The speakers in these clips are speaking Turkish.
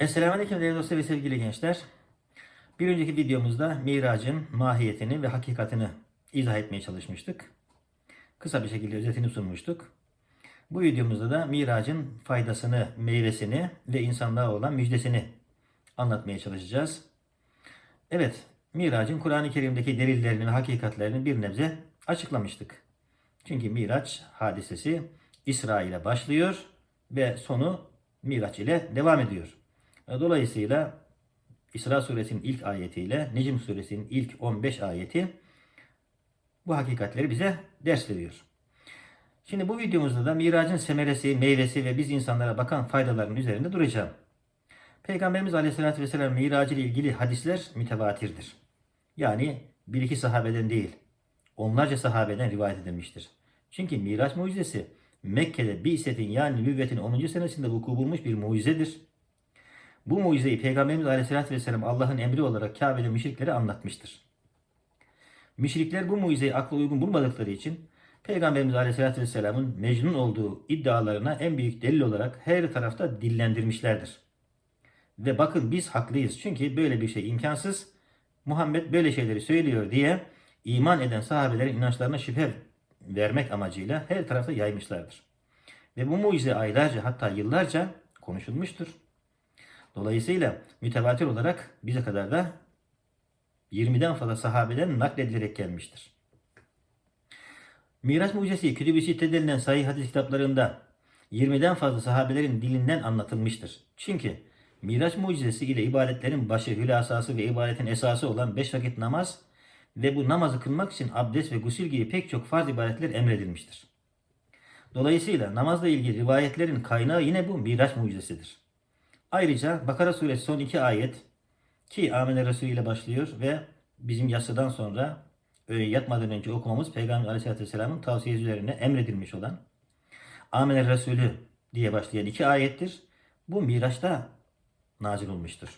Esselamu Aleyküm değerli dostlar ve sevgili gençler. Bir önceki videomuzda miracın mahiyetini ve hakikatini izah etmeye çalışmıştık. Kısa bir şekilde özetini sunmuştuk. Bu videomuzda da miracın faydasını, meyvesini ve insanlığa olan müjdesini anlatmaya çalışacağız. Evet, miracın Kur'an-ı Kerim'deki delillerini ve hakikatlerini bir nebze açıklamıştık. Çünkü miraç hadisesi İsra ile başlıyor ve sonu miraç ile devam ediyor. Dolayısıyla İsra suresinin ilk ayetiyle Necm suresinin ilk 15 ayeti bu hakikatleri bize ders veriyor. Şimdi bu videomuzda da miracın semeresi, meyvesi ve biz insanlara bakan faydaların üzerinde duracağım. Peygamberimiz Aleyhisselatü Vesselam miracı ile ilgili hadisler mütevatirdir. Yani bir iki sahabeden değil, onlarca sahabeden rivayet edilmiştir. Çünkü miraç mucizesi Mekke'de Bi'setin yani nübüvvetin 10. senesinde vuku bulmuş bir mucizedir. Bu mucizeyi Peygamberimiz Aleyhisselatü Vesselam Allah'ın emri olarak Kabe'de müşriklere anlatmıştır. Müşrikler bu mucizeyi akla uygun bulmadıkları için Peygamberimiz Aleyhisselatü Vesselam'ın Mecnun olduğu iddialarına en büyük delil olarak her tarafta dillendirmişlerdir. Ve bakın biz haklıyız çünkü böyle bir şey imkansız. Muhammed böyle şeyleri söylüyor diye iman eden sahabelerin inançlarına şüphe vermek amacıyla her tarafta yaymışlardır. Ve bu mucize aylarca hatta yıllarca konuşulmuştur. Dolayısıyla mütevatir olarak bize kadar da 20'den fazla sahabeden nakledilerek gelmiştir. Miraç mucizesi Kütüb-i denilen sahih hadis kitaplarında 20'den fazla sahabelerin dilinden anlatılmıştır. Çünkü Miraç mucizesi ile ibadetlerin başı, hülasası ve ibadetin esası olan 5 vakit namaz ve bu namazı kılmak için abdest ve gusül gibi pek çok farz ibadetler emredilmiştir. Dolayısıyla namazla ilgili rivayetlerin kaynağı yine bu Miraç mucizesidir. Ayrıca Bakara suresi son iki ayet ki Amine Resulü ile başlıyor ve bizim yasıdan sonra yatmadan önce okumamız Peygamber Aleyhisselatü Vesselam'ın tavsiyesi üzerine emredilmiş olan Amine Resulü diye başlayan iki ayettir. Bu Miraç'ta nazil olmuştur.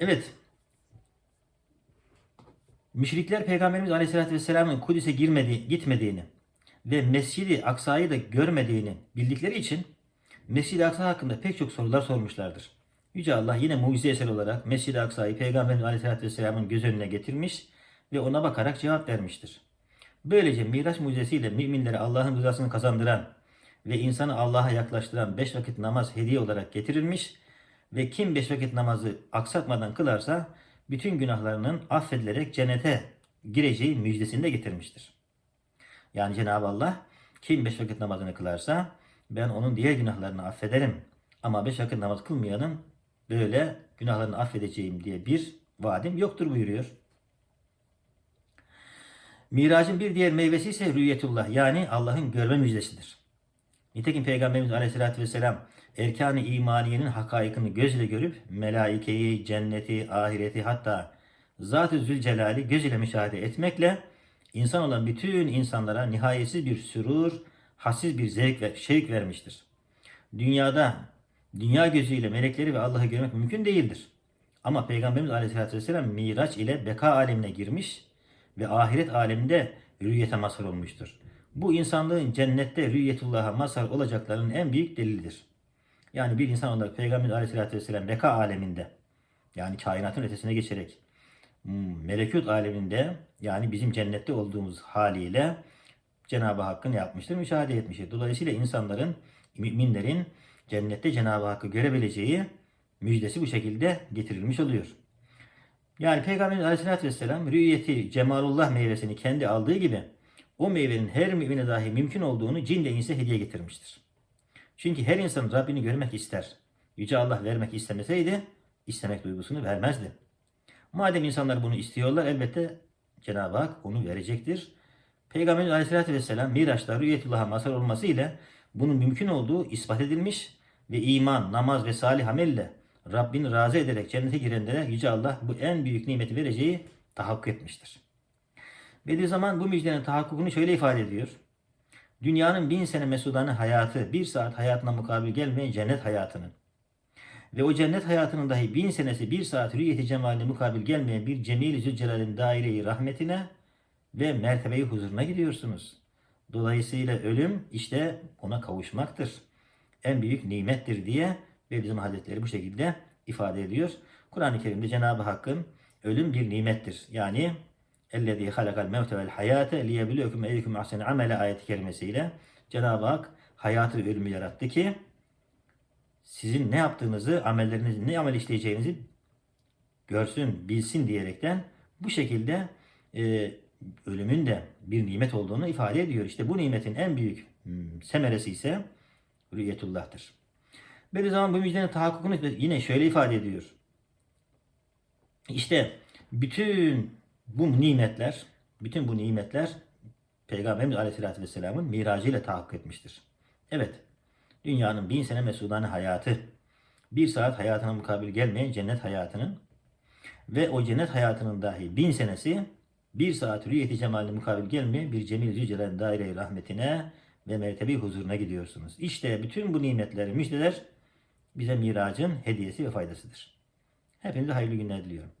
Evet. Müşrikler Peygamberimiz Aleyhisselatü Vesselam'ın Kudüs'e girmedi, gitmediğini ve Mescid-i Aksa'yı da görmediğini bildikleri için Mescid-i Aksa hakkında pek çok sorular sormuşlardır. Yüce Allah yine mucize eseri olarak Mescid-i Aksa'yı Peygamberimiz Aleyhisselatü Vesselam'ın göz önüne getirmiş ve ona bakarak cevap vermiştir. Böylece Miraç mucizesiyle müminlere Allah'ın rızasını kazandıran ve insanı Allah'a yaklaştıran beş vakit namaz hediye olarak getirilmiş ve kim beş vakit namazı aksatmadan kılarsa bütün günahlarının affedilerek cennete gireceği müjdesini de getirmiştir. Yani Cenab-ı Allah kim beş vakit namazını kılarsa ben onun diğer günahlarını affederim. Ama beş vakit namaz kılmayanın böyle günahlarını affedeceğim diye bir vaadim yoktur buyuruyor. Miracın bir diğer meyvesi ise rüyetullah yani Allah'ın görme müjdesidir. Nitekim Peygamberimiz Aleyhisselatü Vesselam erkan-ı imaniyenin hakaikini gözle görüp melaikeyi, cenneti, ahireti hatta Zat-ı Zülcelal'i göz ile müşahede etmekle insan olan bütün insanlara nihayetsiz bir sürur, hassiz bir zevk ve şevk vermiştir. Dünyada dünya gözüyle melekleri ve Allah'ı görmek mümkün değildir. Ama Peygamberimiz Aleyhisselatü Vesselam Miraç ile beka alemine girmiş ve ahiret aleminde rüyete mazhar olmuştur. Bu insanlığın cennette rüyetullah'a mazhar olacaklarının en büyük delilidir. Yani bir insan olarak Peygamber Aleyhisselatü Vesselam beka aleminde yani kainatın ötesine geçerek melekut aleminde yani bizim cennette olduğumuz haliyle Cenab-ı Hakk'ın yapmıştır, müşahede etmiştir. Dolayısıyla insanların, müminlerin cennette Cenab-ı Hakk'ı görebileceği müjdesi bu şekilde getirilmiş oluyor. Yani Peygamberimiz Aleyhisselatü Vesselam rüyeti cemalullah meyvesini kendi aldığı gibi o meyvenin her mümine dahi mümkün olduğunu cin de inse hediye getirmiştir. Çünkü her insan Rabbini görmek ister. Yüce Allah vermek istemeseydi istemek duygusunu vermezdi. Madem insanlar bunu istiyorlar elbette Cenab-ı Hak onu verecektir. Peygamberimiz Aleyhisselatü Vesselam Miraç'ta rüyetullah'a mazhar olması ile bunun mümkün olduğu ispat edilmiş ve iman, namaz ve salih amelle Rabbini razı ederek cennete girenlere Yüce Allah bu en büyük nimeti vereceği tahakkuk etmiştir. Bediüzzaman bu müjdenin tahakkukunu şöyle ifade ediyor. Dünyanın bin sene mesudanı hayatı bir saat hayatına mukabil gelmeyen cennet hayatının ve o cennet hayatının dahi bin senesi bir saat rüyeti cemaline mukabil gelmeyen bir Cemil-i Zülcelal'in daireyi rahmetine ve mertebeyi huzuruna gidiyorsunuz. Dolayısıyla ölüm işte ona kavuşmaktır. En büyük nimettir diye Bediüzzaman Hazretleri bu şekilde ifade ediyor. Kur'an-ı Kerim'de Cenab-ı Hakk'ın ölüm bir nimettir. Yani اَلَّذ۪ي خَلَقَ الْمَوْتَ وَالْحَيَاةَ لِيَبْلُوكُمْ اَيُّكُمْ اَحْسَنُ عَمَلَ ayeti kerimesiyle Cenab-ı Hak hayatı ve ölümü yarattı ki sizin ne yaptığınızı, amellerinizin ne amel işleyeceğinizi görsün, bilsin diyerekten bu şekilde e, ölümün de bir nimet olduğunu ifade ediyor. İşte bu nimetin en büyük hmm, semeresi ise rüyetullah'tır. Bediüzzaman bu müjdenin tahakkukunu yine şöyle ifade ediyor. İşte bütün bu nimetler, bütün bu nimetler Peygamberimiz Aleyhisselatü Vesselam'ın miracıyla tahakkuk etmiştir. Evet, dünyanın bin sene mesudane hayatı, bir saat hayatına mukabil gelmeyen cennet hayatının ve o cennet hayatının dahi bin senesi bir saat rüyeti cemaline mukabil gelmeyen bir Cemil Zülcelal'in daire rahmetine ve mertebi huzuruna gidiyorsunuz. İşte bütün bu nimetler, müjdeler bize miracın hediyesi ve faydasıdır. Hepinize hayırlı günler diliyorum.